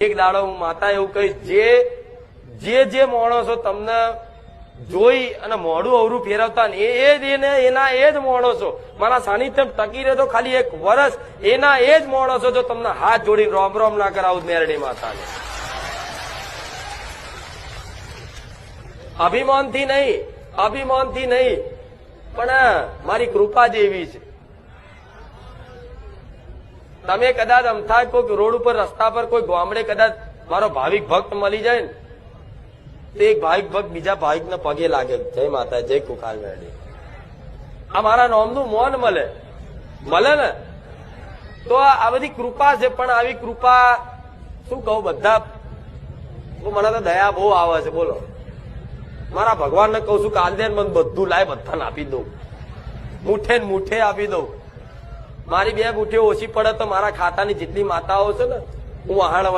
એક દાડો હું માતા એવું કહીશ, જે જે જે માણસો તમને જોઈ અને મોડું અવરું ફેરવતા ને એ જ એને, એના એ જ માણસો. મારા સાનિધ્ય ટકી રહે તો ખાલી એક વર્ષ એના એ જ માણસો જો તમને હાથ જોડી રોમ રોમ ના કરાવું મેરડી માતાને. અભિમાનથી નહીં અભિમાનથી નહીં, પણ મારી કૃપા જેવી છે. તમે કદાચ અમથા કોઈક રોડ ઉપર રસ્તા પર કોઈ ગામડે કદાચ મારો ભાવિક ભક્ત મળી જાય ને, તે એક ભાવિક ભક્ત બીજા ભાવિક ને પગે લાગે જય માતા જય કુકાલ મેળી આ મારા નોમનું મોન મળે. મળે ને? તો આ બધી કૃપા છે, પણ આવી કૃપા શું કહું બધા? મને તો દયા બહુ આવે છે, બોલો. મારા ભગવાનને કહું છું કાલ મને બધું લાય, બધાને આપી દઉં. મુઠે મુઠે આપી દઉં. મારી બે બુઠીઓ ઓછી પડે તો મારા ખાતાની જેટલી માતાઓ છે ને હું વહાણ